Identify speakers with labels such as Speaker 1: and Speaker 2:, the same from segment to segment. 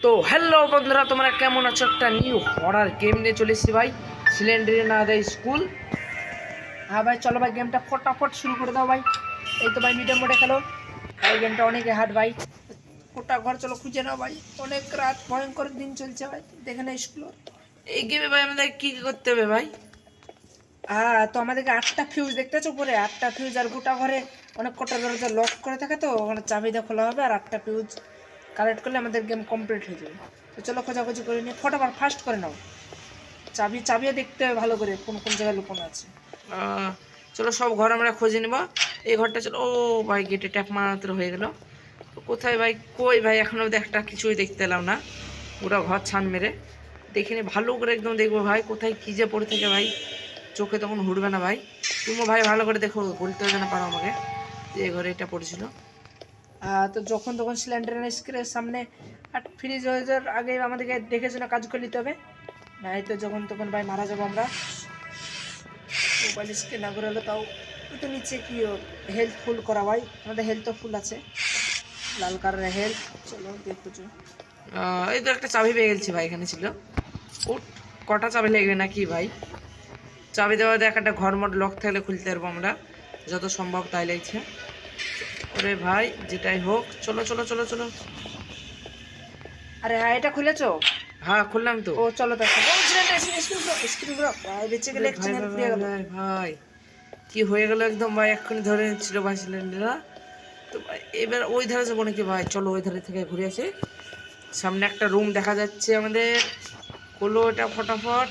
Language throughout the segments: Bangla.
Speaker 1: তো হ্যালো বন্ধুরা তোমরা কেমন আছো? একটা নিউ হরার গেম নিয়ে চলে এসেছি ভাই সিলিন্ডারে না দেয় স্কুল হ্যাঁ ভাই চলো ভাই গেমটা ফটাফট শুরু করে দাও ভাই। এই তো ভাই মিডিয়াম মোডে খেলো। এই গেমটা অনেকে হার্ড ভাই। কোটা ঘর চলো খুঁজে নাও ভাই। অনেক রাত ভয়ঙ্কর দিন চলছে ভাই। দেখে না স্কুল এই গেমে ভাই আমাদের কী কী করতে হবে ভাই? হ্যাঁ তো আমাদেরকে আটটা ফিউজ দেখতে দেখতেছো উপরে। আটটা ফিউজ আর গোটা ঘরে অনেক কটা দরজা লক করে থাকে তো ওখানে চাবি দিয়ে খোলা হবে আর আটটা ফিউজ কালেক্ট করলে আমাদের গেম কমপ্লিট হয়ে যাবে। তো চলো খোঁজাখুঁজি করে নিয়ে ফটাফট ফাস্ট করে নাও। চাবি চাবিও দেখতে হবে ভালো করে কোন কোন জায়গায় লুকোনো আছে। চলো সব ঘর আমরা খুঁজে নেব। এই ঘরটা চলো ও ভাই গেটে ট্যাপ মাত্র হয়ে গেল। তো কোথায় ভাই? কই ভাই? এখনও অবধি একটা কিছুই দেখতে এলাম না। পুরো ঘর ছান মেরে। দেখিনি ভালো করে একদম দেখব ভাই, কোথায় কী যে পড়ে থাকে ভাই। চোখে তখন হুড়বে না ভাই। তুমিও ভাই ভালো করে দেখো বলতে হবে না পারো আমাকে যে ঘরে এটা পড়েছিল। তো যখন তখন সিলিন্ডারের স্ক্রিনের সামনে আর ফ্রিজ হয়ে যাওয়ার আগে আমাদেরকে দেখে শুনে কাজ করে নিতে হবে। নাই তো যখন তখন ভাই মারা যাব আমরা। মোবাইল স্ক্রিন না করে হলে তাও তো নিচে কি হেলথ ফুল করা ভাই। আমাদের হেলথ তো ফুল আছে। লাল কালারের হেলথ চলো দেখো চো এই তো একটা চাবি পেয়ে গেছি ভাই, এখানে ছিল। উঠ, কটা চাবি লাগবে নাকি ভাই? চাবি দেওয়া দেখ, একটা ঘর মট লক থাকলে খুলতে পারব আমরা। যত সম্ভব তাই লাগছে। ওরে ভাই যেটাই হোক চলো চলো চলো চলো। আরে হ্যাঁ এটা খুলেছো? হ্যাঁ খুললাম তো। ও চলো দেখো ও স্ক্রিন স্ক্রিনগুলো বেঁচে গেলে চ্যানেল পুড়ে ভাই কি হয়ে গেল একদম ভাই এক্ষুনি ধরে ছিল ভাই সিলিন্ডাররা তো ভাই এবার ওই ধারে যাব নাকি ভাই? চলো ওই ধারে থেকে ঘুরে আসি। সামনে একটা রুম দেখা যাচ্ছে আমাদের। হলো এটা ফটাফট।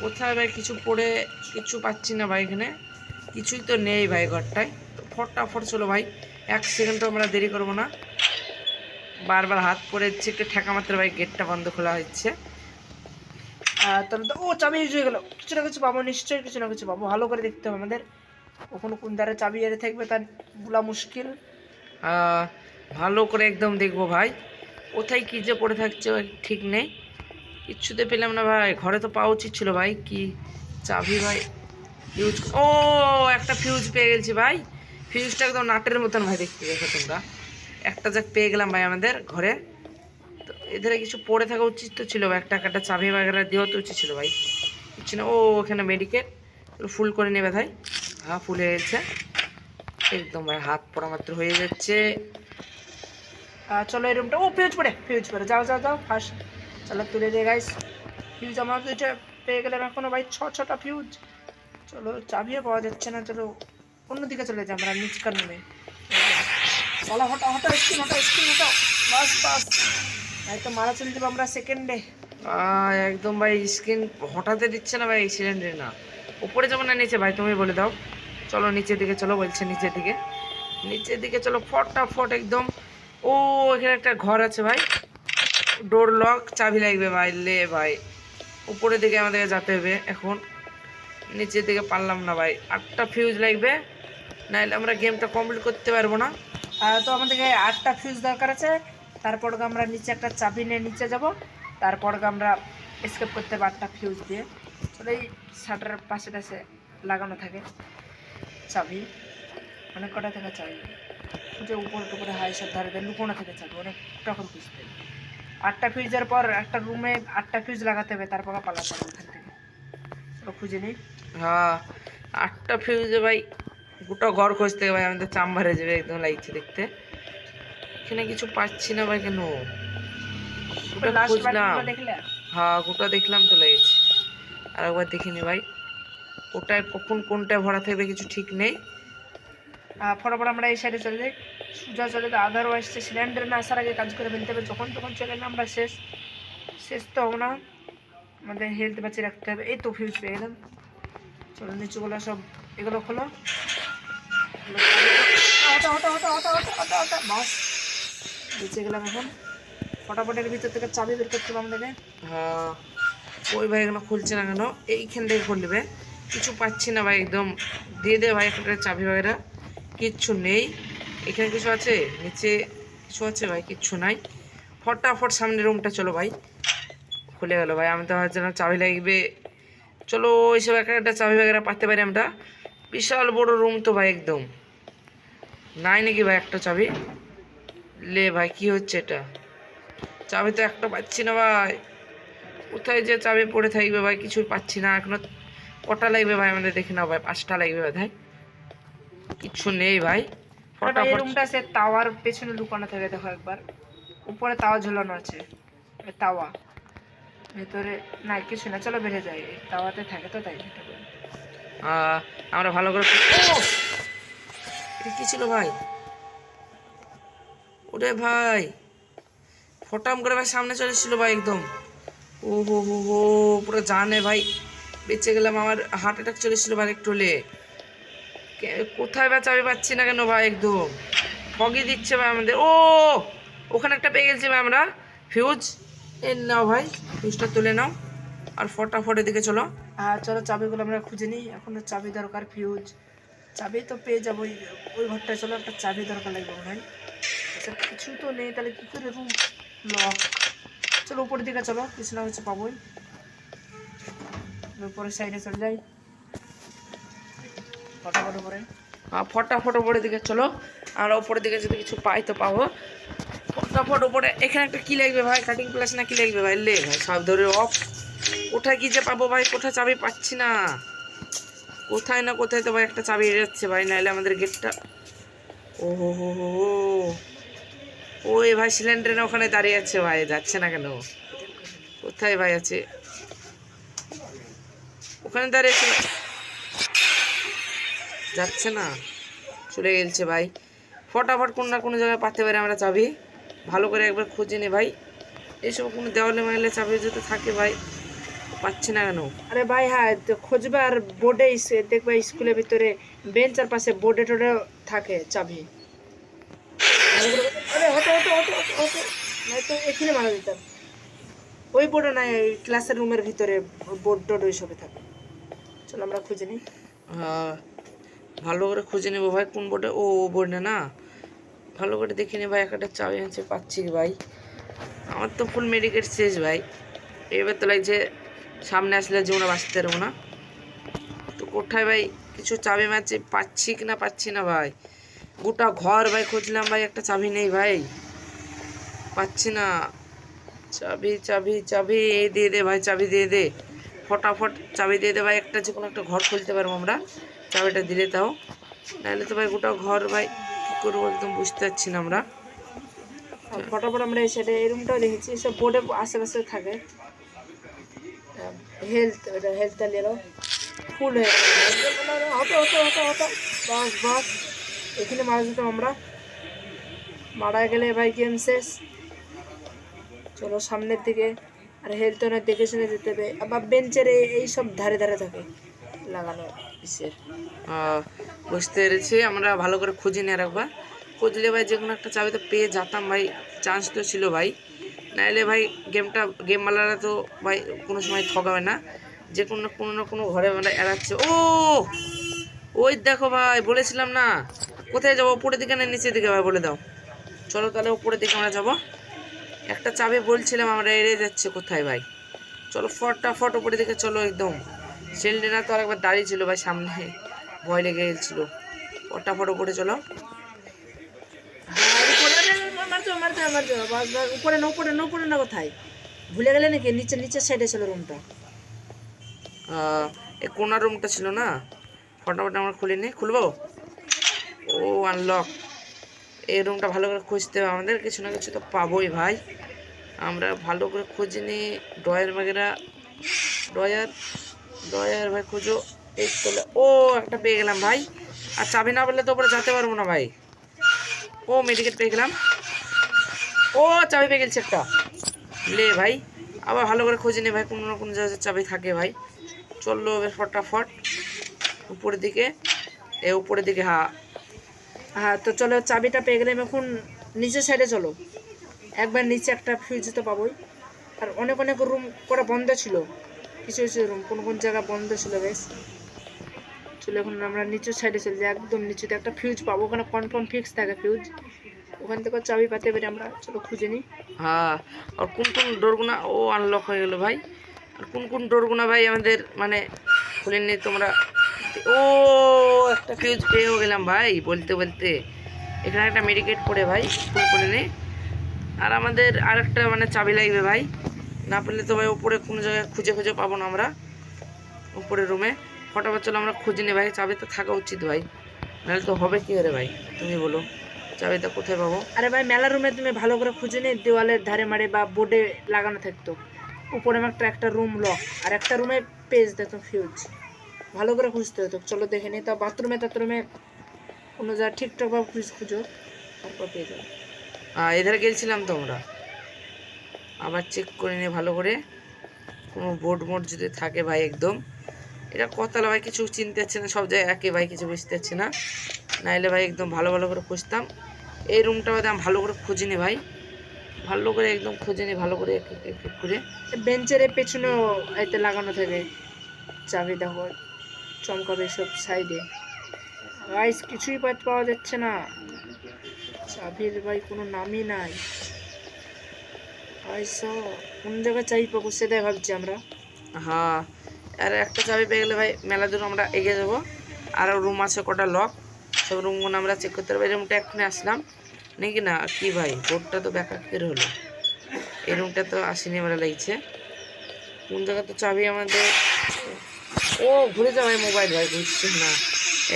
Speaker 1: কোথায় ভাই কিছু পড়ে কিছু পাচ্ছি না ভাই এখানে। কিছুই তো নেই ভাই ঘরটায়। ফটাফট চলো ভাই। এক সেকেন্ডও আমরা দেরি করব না। বারবার হাত পরে যাচ্ছে একটু ঠেকা মাত্র ভাই, গেটটা বন্ধ খোলা হচ্ছে তাহলে তো ও, চাবি ইউজ হয়ে গেলো। কিছু না কিছু পাবো, নিশ্চয়ই কিছু না কিছু পাবো। ভালো করে দেখতে হবে আমাদের। কখনো কোন দ্বারা চাবি এড়ে থাকবে তার বলা মুশকিল। ভালো করে একদম দেখব ভাই। কোথায় কী যে পড়ে থাকছে ঠিক নেই। কিচ্ছুতে পেলাম না ভাই। ঘরে তো পাওয়া উচিত ছিল ভাই, কি চাবি ভাই। ইউজ ও, একটা ফিউজ পেয়ে গেছি ভাই। ফিউজটা একদম নাটের মতন ভাই, দেখতে দেখো তোমরা। একটা যাক পেয়ে গেলাম ভাই আমাদের ঘরে। তো এধারে কিছু পড়ে থাকা উচিত তো ছিল ভাই, একটা একটা চাবি বাগেরা দেওয়া তো উচিত ছিল ভাই। বুঝছি না? ও, ওখানে মেডিকেট ফুল করে নেবে ভাই। হ্যাঁ ফুল হয়ে গেছে একদম ভাই, হাত পড়া মাত্র হয়ে যাচ্ছে। চলো এই রুমটা ও ফিউজ পড়ে ফিউজ পড়ে। যাও যাও যাও ফার্স্ট চলো তুলে দিয়ে গাইস ফিউজ আমার দুইটা পেয়ে গেলাম এখনও ভাই, ছ, ছটা ফিউজ চলো, চাবিও পাওয়া যাচ্ছে না, চলো। অন্যদিকে চলে যাই আমরা নিচকার নেমে। চলো হটা হটা স্ক্রিন হটা স্ক্রিন হটা বাস বাস। এই তো মারা চলে যাব আমরা সেকেন্ডে একদম ভাই স্ক্রিন হঠাতে দিচ্ছে না ভাই সিলিন্ডারে না। উপরে যাব না, নিচে? ভাই, তুমি বলে দাও। চলো, নিচের দিকে চলো, বলছে নিচের দিকে। নিচের দিকে চলো, ফটাফট একদম। ও, এখানে একটা ঘর আছে ভাই। ডোর লক চাবি লাগবে ভাই, লে ভাই। উপরের দিকে আমাদেরকে যেতে হবে এখন। নিচের দিকে পারলাম না ভাই। আটটা ফিউজ লাগবে। নাহলে আমরা গেমটা কমপ্লিট করতে পারব না। তো আমাদেরকে আটটা ফিউজ দরকার আছে। তারপর আমরা নিচে একটা চাবি নিয়ে নিচে যাব। তারপর আমরা স্কেপ করতে পারব আটটা ফিউজ দিয়ে। চলো এই শাটারের পাশে টাশে লাগানো থাকে চাবি। অনেক কটা থাকে চাবি। যে উপরে টুপরে হাই সব ধারে ধারে লুকোনো থেকে চাবি, অনেক তখন খুঁজতে হবে। আটটা ফিউজের পর একটা রুমে আটটা ফিউজ লাগাতে হবে, তারপর পালাতে হবে ওখান থেকে। খুঁজে নিই। হ্যাঁ আটটা ফিউজে ভাই গোটা ঘর খুঁজতে ভাই আমাদের চাম্বারে যাবে একদম লাগছে দেখতে। এখানে কিছু পাচ্ছি না ভাই কেন? গোটা খুঁজলাম। হ্যাঁ গোটা দেখলাম তো লেগেছে। আর একবার দেখিনি ভাই। ওটায় কখন কোনটায় ভরা থাকবে কিছু ঠিক নেই। ফটাফট আমরা এই সাইডে চলে যাই। সোজা চলে যাই আদারওয়াইজ সিলিন্ডার না আসার আগে কাজ করে ফেলতে হবে। যখন তখন চলে গেলে আমরা শেষ। শেষ তো হব না। আমাদের হেলথ বাঁচিয়ে রাখতে হবে। এই তো ফিউজ পেয়ে গেলাম। চলো নিচুগুলো সব এগুলো খোলো। হটা হটা হটা হটা হটা হটা হটা বাস বেঁচে গেলাম এখন। ফটাফটের ভিতর থেকে চাবি বের করতে হ্যাঁ। ওই ভাই এগুলো খুলছে না কেন? এইখান থেকে খুলবে কিছু পাচ্ছি না ভাই একদম। দিয়ে দে ভাই একটা চাবি ভাইরা। কিচ্ছু নেই। এখানে কিছু আছে? নিচে কিছু আছে ভাই? কিচ্ছু নাই। ফটাফট সামনে রুমটা চলো ভাই। খুলে গেল ভাই। আমি তো ভাবছিলাম চাবি লাগবে। চলো একটা একটা চাবি বাগেরা পাতে পারি আমরা। বিশাল বড় রুম তো ভাই একদম। নাই নাকি ভাই একটা চাবি? লে ভাই কি হচ্ছে এটা? চাবি তো একটা পাচ্ছি না ভাই। কোথায় যে চাবি পড়ে থাকবে ভাই কিছু পাচ্ছি না। এখনও কটা লাগবে ভাই আমাদের দেখে না ভাই পাঁচটা লাগবে ভাই কিচ্ছু নেই ভাই ফটাফট।
Speaker 2: রুমটা সে তাওয়ার পেছনে লুকানো থাকে দেখো একবার। উপরে তাওয়া ঝুলানো আছে তাওয়া। ভেতরে না কিছু না চলো বেড়ে যায় তাওয়াতে থাকে তো তাই।
Speaker 1: আমরা ভালো করে কি ছিল ভাই? ওরে ভাই, ফটাম করে ভাই সামনে চলে এসেছিল ভাই একদম। ও হো হো হো, পুরো জানে ভাই, বেঁচে গেলাম, আমার হার্ট অ্যাটাক চলেছিল ভাই একটু হলে। কোথায় বা চাবি পাচ্ছি না কেন ভাই একদম? ফগি দিচ্ছে ভাই আমাদের। ও, ওখানে একটা পেয়ে গেছি ভাই আমরা ফিউজ এ নাও ভাই ফিউজটা তুলে নাও। আর ফটাফট এদিকে চলো।
Speaker 2: আর চলো চাবিগুলো আমরা খুঁজে নিই। এখন তো চাবি দরকার ফিউজ চাবি তো পেয়ে যাব ওই ওই ঘরটায়। চলো একটা চাবি দরকার লাগবে মনে হয়। আচ্ছা কিছু তো নেই তাহলে কী করে রুম লক চলো উপরের দিকে চলো কিছু না কিছু পাবোই। উপরের সাইডে চলে যাই। ফটাফট উপরে
Speaker 1: ফটাফট ওপরের দিকে চলো। আর ওপরের দিকে যদি কিছু পাই তো পাবো। ফটাফট উপরে এখানে একটা কী লাগবে ভাই? কাটিং প্লাস না কী লাগবে ভাই? লে ভাই সব ধরে অফ কোথায় কি যে পাবো ভাই? কোথায় চাবি পাচ্ছি না। কোথায় না কোথায় তো ভাই একটা চাবি যাচ্ছে ভাই নাহলে আমাদের গেটটা ও হো হো হো ভাই সিলিন্ডারের ওখানে দাঁড়িয়ে আছে ভাই, যাচ্ছে না কেন? কোথায় ভাই আছে? ওখানে দাঁড়িয়ে আছে যাচ্ছে না। চলে গেলছে ভাই। ফটাফট কোনো না কোনো জায়গায় পাতে পারে আমরা চাবি। ভালো করে একবার খুঁজে নি ভাই। এসব কোনো দেওয়ালে মাইলে চাবি যদি থাকে ভাই। পাচ্ছি না কেন?
Speaker 2: আরে ভাই হ্যাঁ তো খুঁজবে আর বোর্ডে দেখবে স্কুলের ভিতরে বেঞ্চার পাশে বোর্ডে টোডে থাকে চাবি। আরে হতো হতো হতো হতো নয়তো এখানে মারা দিতাম ওই বোর্ডে নাই ওই ক্লাসের রুমের ভিতরে বোর্ড টোড ওই সবে থাকে। চলো আমরা খুঁজে নিই।
Speaker 1: ভালো করে খুঁজে নেব ভাই কোন বোর্ডে ও বোর্ডে না? ভালো করে দেখে নে ভাই একটা চাবি আছে পাচ্ছি ভাই? আমার তো ফুল মেডিকেট শেষ ভাই। এবার তো লাগছে সামনে আসলে জীবনে বাঁচতে পারব না। তো কোথায় ভাই? কিছু চাবি মারছে, পাচ্ছি কি না পাচ্ছি না ভাই? গোটা ঘর ভাই খুঁজলাম ভাই, একটা চাবি নেই ভাই। পাচ্ছি না। চাবি চাবি চাবি দিয়ে দে ভাই, চাবি দিয়ে দে। ফটাফট চাবি দিয়ে দে ভাই, একটা যে কোনো একটা ঘর খুলতে পারব আমরা। চাবিটা দিলে তাও। নাহলে তো ভাই গোটা ঘর ভাই কী করব একদম বুঝতে পারছি না আমরা।
Speaker 2: ফটাফট আমরা এই সাইডে এই রুমটাও দেখেছি, সব বোর্ডে আশেপাশে থাকে। হেলথ ওটা হেলথ চালিয়ে ফুল হয়ে হতো হতো হতো হতো বাস বাস। এখানে মারা যেতাম আমরা। মারা গেলে ভাই গেম শেষ। চলো সামনের দিকে। আর হেলথ ওনার দেখে শুনে যেতে হবে। আবার বেঞ্চের এই সব ধারে ধারে থাকে। লাগানো ইসের
Speaker 1: বুঝতে পেরেছি। আমরা ভালো করে খুঁজে নিয়ে রাখবা। খুঁজলে ভাই যে কোনো একটা চাবি তো পেয়ে যেতাম ভাই। চান্স তো ছিল ভাই। নাহলে ভাই গেমটা গেমওয়ালারা তো ভাই কোনো সময় ঠকাবে না। যে কোনো না কোনো না কোনো ঘরে মানে এড়াচ্ছে। ও! ওই দেখো ভাই, বলেছিলাম না। কোথায় যাব? উপরের দিকে না নিচের দিকে ভাই, বলে দাও। চলো তাহলে উপরের দিকে আমরা যাব। একটা চাবি বলছিলাম, আমরা এড়ে যাচ্ছে কোথায় ভাই? চলো ফটটা ফটাফট উপরের দিকে চলো একদম। সেলডিনা তো আরেকবার দাঁড়িয়ে ছিল ভাই, সামনে ভয় লেগে গেছিল। ফটাফট উপরে চলো
Speaker 2: আর উপরে রে, বাস বাস উপরে না উপরে না উপরে না কোথায়? ভুলে গেলে নাকি নিচে, নিচের সাইডে ছিল রুমটা
Speaker 1: এই কোনার রুমটা ছিল না? ফটাফট আমরা খুলে নিই খুলবো? ও আনলক এই রুমটা ভালো করে খুঁজতে হবে। আমাদের কিছু না কিছু তো পাবোই ভাই। আমরা ভালো করে খুঁজে নিই ডয়ার বাগেরা ডয়ার ডয়ার ভাই, খুঁজো। এই তোলে ও, একটা পেয়ে গেলাম ভাই। আর চাবি না পেলে তো ওপরে যেতে পারব না ভাই। ও মেডিকেট পেয়ে গেলাম। ও, চাবি পেয়ে গেছে একটা। লে ভাই, আবার ভালো করে খুঁজে নে ভাই, কোনো না কোনো জায়গায় চাবি থাকে ভাই। চলল এবার ফটাফট উপরের দিকে। এ উপরের দিকে হ্যাঁ
Speaker 2: হ্যাঁ তো চলো, চাবিটা পেয়ে গেলাম এখন নিচের সাইডে চলো। একবার নিচে একটা ফিউজ তো পাবোই। আর অনেক অনেক রুম করা বন্ধ ছিল। কিছু কিছু রুম কোন কোন জায়গা বন্ধ ছিল বেশ। চলো এখন আমরা নিচের সাইডে চলে যাই, একদম নিচুতে একটা ফিউজ পাবো। ওখানে কনফার্ম ফিক্স থাকে ফিউজ ওখান থেকে চাবি পাতে পারি আমরা চলো খুঁজে নিই।
Speaker 1: হ্যাঁ আর কোন কোন ডোরগুনা? ও আনলক হয়ে গেল ভাই। আর কোন কোন ডোরগুনা ভাই আমাদের মানে খুলে নিয়ে তোমরা? ও, একটা ফিউজ পেয়েও গেলাম ভাই বলতে বলতে। এখানে একটা মেডিকেট করে ভাই ফুল করে নে আর আমাদের আরেকটা মানে চাবি লাগবে ভাই। না পেলে তো ভাই ওপরে কোনো জায়গায় খুঁজে খুঁজে পাবো না আমরা। উপরে রুমে ফটাফট চলো আমরা খুঁজে নিই ভাই, চাবি তো থাকা উচিত ভাই। নাহলে তো হবে কী করে ভাই? তুমি বলো। চাবিটা কোথায় পাবো?
Speaker 2: আরে ভাই, মেলা রুমে তুমি ভালো করে খুঁজে নিয়ে দেওয়ালের ধারে মারে বা বোর্ডে লাগানো থাকতো। উপরে একটা একটা রুম লক আর একটা রুমে পেজ দেখতো ফিউজ ভালো করে খুঁজতে হতো। চলো দেখে নিই তা বাথরুমে তাথরুমে কোনো যা ঠিকঠাকভাবে খুঁজ খুঁজো, তারপর পেয়ে যাবে।
Speaker 1: এধারে গেছিলাম তো আমরা আবার চেক করে নিয়ে ভালো করে। কোনো বোর্ড মোড যদি থাকে ভাই একদম। এটা কতলা ভাই, কিছু চিনতে পারছে না, সব জায়গায় একে ভাই, কিছু বুঝতে পারছি না। নাইলে ভাই একদম ভালো ভালো করে খুঁজতাম। এই রুমটা ভাই আমি ভালো করে খুঁজিনি ভাই। ভালো করে একদম খুঁজে নি ভালো করে করে
Speaker 2: বেঞ্চের পেছনেও এতে লাগানো থাকে। চাবি দেখো চমকাবে সব সাইডে গাইস কিছুই পাওয়া যাচ্ছে না। চাবির ভাই কোনো নামই নাই। কোন জায়গায় চাবি পাবো সেটাই ভাবছি আমরা।
Speaker 1: হ্যাঁ আর একটা চাবি পেয়ে গেলে ভাই মেলা দূর আমরা এগিয়ে যাব। আরও রুম আছে কটা লক সব রুমগুলো আমরা চেক করতে পারব। রুমটা এক্ষুনি আসলাম। নাকি না? কি ভাই? বোর্ডটা তো ব্যাকাকের হলো। এই রুমটা তো আসেনি আমরা লাগছে। কোন জায়গা তো চাবি আমাদের? ও, ঘুরে যা ভাই মোবাইল ভাই, ঘুরছে না।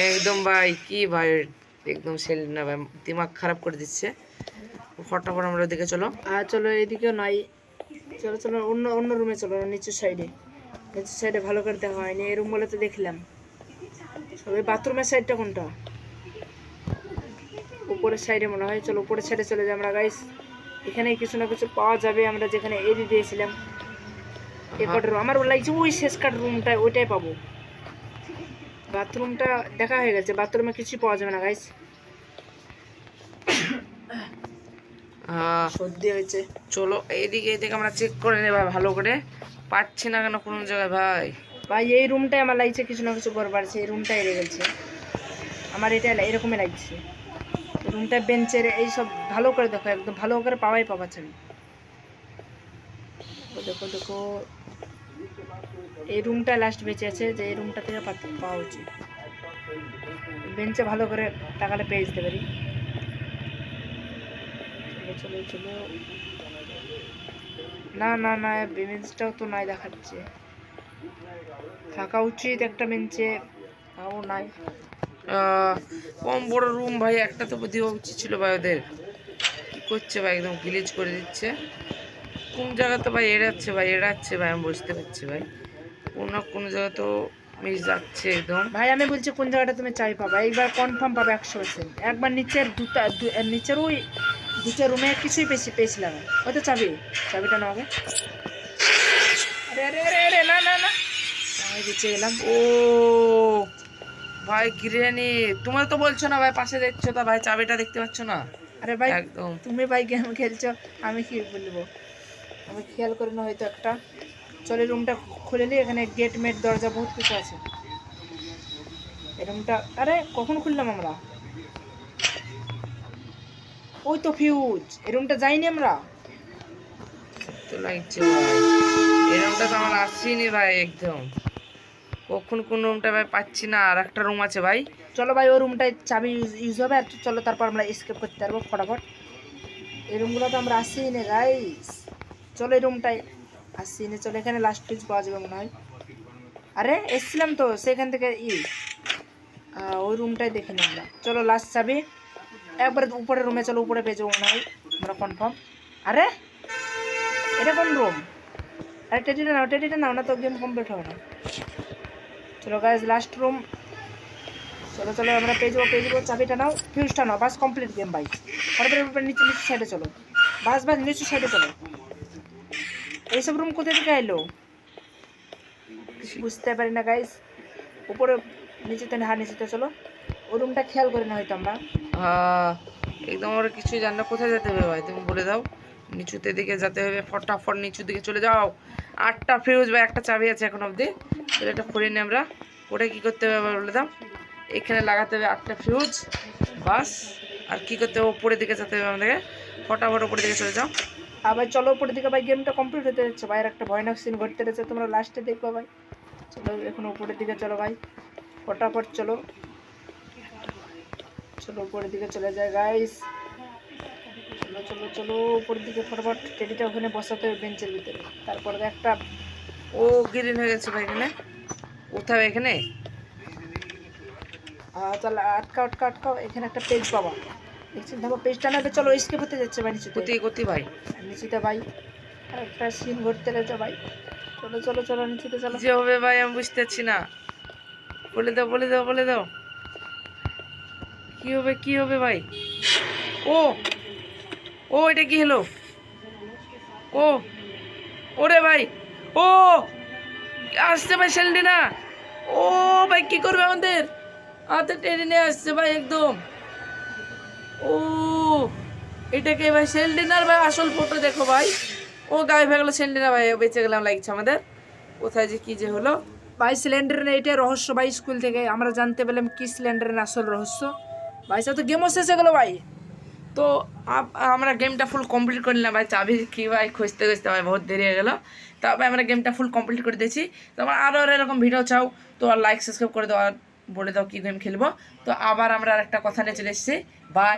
Speaker 1: একদম ভাই, কি ভাই? একদম সেল না ভাই, দিমাগ খারাপ করে দিচ্ছে। ফটাফট আমরা ওদিকে চলো।
Speaker 2: আর চলো এদিকেও নাই। চলো চলো, অন্য অন্য রুমে চলো, নিচের সাইডে নিচের সাইডে ভালো করে দেখা হয়নি। এই রুমগুলো তো দেখলাম। সবাই বাথরুমের সাইডটা কোনটা? উপরের সাইডে মনে হয় চলো উপরের সাইডে চলে যাই আমরা গাইস এখানে কিছু না কিছু পাওয়া যাবে আমরা যেখানে এদি দিয়েছিলাম। এ। আমার লাগছে ওই শেষ কাট রুমটা ওইটাই পাবো। বাথরুমটা দেখা হয়ে গেছে বাথরুমে কিছুই পাওয়া যাবে না গাইস সর্দি হয়েছে।
Speaker 1: চলো এইদিকে এইদিকে আমরা চেক করে ভাই ভালো করে। পাচ্ছি না কেন কোনো জায়গায় ভাই?
Speaker 2: ভাই এই রুমটাই আমার লাগছে কিছু না কিছু করবার আছে এই রুমটাই গেছে। আমার এটা এরকমই লাগছে। রুমটা বেঞ্চের এই সব ভালো করে দেখো একদম ভালো করে পাওয়াই পাবা চাবি দেখো, দেখো। এই রুমটা লাস্ট বেঁচে আছে যে এই রুমটা থেকে পাওয়া উচিত। বেঞ্চে ভালো করে টাকাটা পেয়ে যেতে পারি। না না না বেঞ্চটাও তো নাই দেখাচ্ছে। থাকা উচিত একটা বেঞ্চে তাও নাই।
Speaker 1: কম বড় রুম ভাই একটা তো দেওয়া উচিত ছিল ভাই ওদের। কী করছে ভাই একদম গিলিজ করে দিচ্ছে। কোন জায়গা তো ভাই এড়াচ্ছে ভাই এড়াচ্ছে ভাই আমি বুঝতে পারছি ভাই। কোনো না কোনো জায়গা তো মিস যাচ্ছে একদম।
Speaker 2: ভাই আমি বলছি কোন জায়গাটা তুমি চাই পাবা এইবার কনফার্ম পাবে একশো পার্সেন্ট একবার নিচের দুটা নিচের ওই দুটো রুমে কিছুই পেয়েছি পেয়েছিলাম ওই তো চাবি চাবিটা নাও আগে আরে আরে আরে আরে না না না। আমি বেঁচে গেলাম।
Speaker 1: ও ভাই কিরিয়ানি তোমরা তো বলছো না ভাই পাশে দেখছ তা ভাই চাবিটা দেখতে পাচ্ছ না?
Speaker 2: আরে ভাই
Speaker 1: একদম।
Speaker 2: তুমি ভাই গেম খেলছো আমি কি বলব? আমি খেয়াল করি না হয়তো একটা। চলে রুমটা খুলে নিই এখানে গেট মেট দরজা বহুত কিছু আছে। এই রুমটা আরে কখন খুললাম আমরা? ওই তো ফিউজ এই রুমটা যাইনি আমরা।
Speaker 1: তো লাগছে ভাই। এরকমটা তো আমার আসছেই ভাই একদম। কখন কোন রুমটা ভাই পাচ্ছি না, আর একটা রুম আছে ভাই।
Speaker 2: চলো ভাই, ওই রুমটায় চাবি ইউজ হবে, আর চলো তারপর আমরা স্কেপ করতে পারব ফটাফট। এই রুমগুলো তো আমরা আসি নে গাইস চলো এই রুমটায় আসি নে, চলো এখানে লাস্ট ফিউজ পাওয়া যাবে মনে হয়। আরে, এসছিলাম তো, সেখান থেকে ই। ওই রুমটাই দেখে নিই আমরা। চলো লাস্ট চাবি। একবারে উপরে রুমে চলো উপরে পেয়ে যাব মনে হয়। আমরা কনফার্ম আরে, এটা কোন রুম আরে টেডিটা নাও টেডিটা নাও, না তো গেম কমপ্লিট হবে না। চলো গাইজ লাস্ট রুম চলো চলো আমরা পেয়ে যাব পেয়ে যাব চাবিটা নাও। ফিউজটা নাও বাস কমপ্লিট গেম ভাই তারপরে নিচে নিচে সাইডে চলো। বাস বাস নিচু সাইডে চলো। এইসব রুম কোথা থেকে এলো? বুঝতে পারি না গাইজ উপরে নিচেতে হ্যাঁ নিচেতে চলো। ওই রুমটা খেয়াল করি না হয়তো আমরা।
Speaker 1: আহ, একদম আমরা কিছুই জানি না কোথায় যেতে হবে ভাই? তুমি বলে দাও। নিচুতে দিকে যেতে হবে, ফটাফট নিচু দিকে চলে যাও। আটটা ফিউজ বা একটা চাবি আছে এখন অবধি। তাহলে এটা করে আমরা, ওটা কী করতে হবে আবার বলে দাও? এখানে লাগাতে হবে আটটা ফিউজ বাস। আর কী করতে হবে? ওপরের দিকে যেতে হবে আমাদেরকে। ফটাফট ওপরের দিকে চলে যাও।
Speaker 2: আবার চলো উপরের দিকে, ভাই গেমটা কমপ্লিট হতে যাচ্ছে। ভাই, আর একটা ভয়ানক সিন ঘটতে যাচ্ছে। তোমরা লাস্টে দেখব, ভাই। চলো এখন উপরের দিকে চলো, ভাই। ফটাফট চলো। চলো উপরের দিকে চলে যায় গাইস চলো চলো চলো উপরের দিকে ফটাফট টেডিটা ওখানে বসাতে হবে বেঞ্চের ভিতরে। তারপরে একটা
Speaker 1: ও গ্রিন হয়ে গেছে ভাই এখানে। উঠাবে এখানে?
Speaker 2: তাহলে আটকা আটকা আটকাও এখানে একটা পেজ পাবা। দেখছি দেখো পেজটা নেবে চলো স্কেপ হতে যাচ্ছে ভাই নিচেতে।
Speaker 1: গতি গতি ভাই।
Speaker 2: নিচেতে ভাই আর একটা সিন ঘুরতে রয়েছে ভাই। চলো চলো চলো নিচেতে চলো।
Speaker 1: যে হবে ভাই আমি বুঝতে পারছি না। বলে দাও বলে দাও বলে দাও। কি হবে কি হবে ভাই? ও! ও, এটা কি হলো? ও, ওরে ভাই, ও, আসছে ভাই সেলডিনা ও ভাই, কি করবে আমাদের? হাতে টেনে নিয়ে আসছে ভাই একদম। ও এটাকে ভাই সেলডিনার ভাই, আসল ফটো দেখো ভাই। ও, গায়ে ভেয়ে গেলো সেলডিনা ভাই বেঁচে গেলাম, লাগছে আমাদের। কোথায় যে কি যে হলো।
Speaker 2: ভাই সিলিন্ডারের এটা রহস্য ভাই, স্কুল থেকে। আমরা জানতে পেলাম কি সিলিন্ডারের আসল রহস্য। ভাই সব তো গেমও শেষ হয়ে গেলো ভাই।
Speaker 1: তো আমরা গেমটা ফুল কমপ্লিট করে নিলাম। ভাই, চাবি কী, ভাই, খুঁজতে খুঁজতে, ভাই, বহুত দেরি হয়ে গেল। তারপরে আমরা গেমটা ফুল কমপ্লিট করে দিয়েছি। তো আমার আরও এরকম ভিডিও চাও, তো আর লাইক সাবস্ক্রাইব করে দাও, আর বলে দাও কী গেম খেলব। তো আবার আমরা আর একটা কথা নিয়ে চলে এসেছি। বাই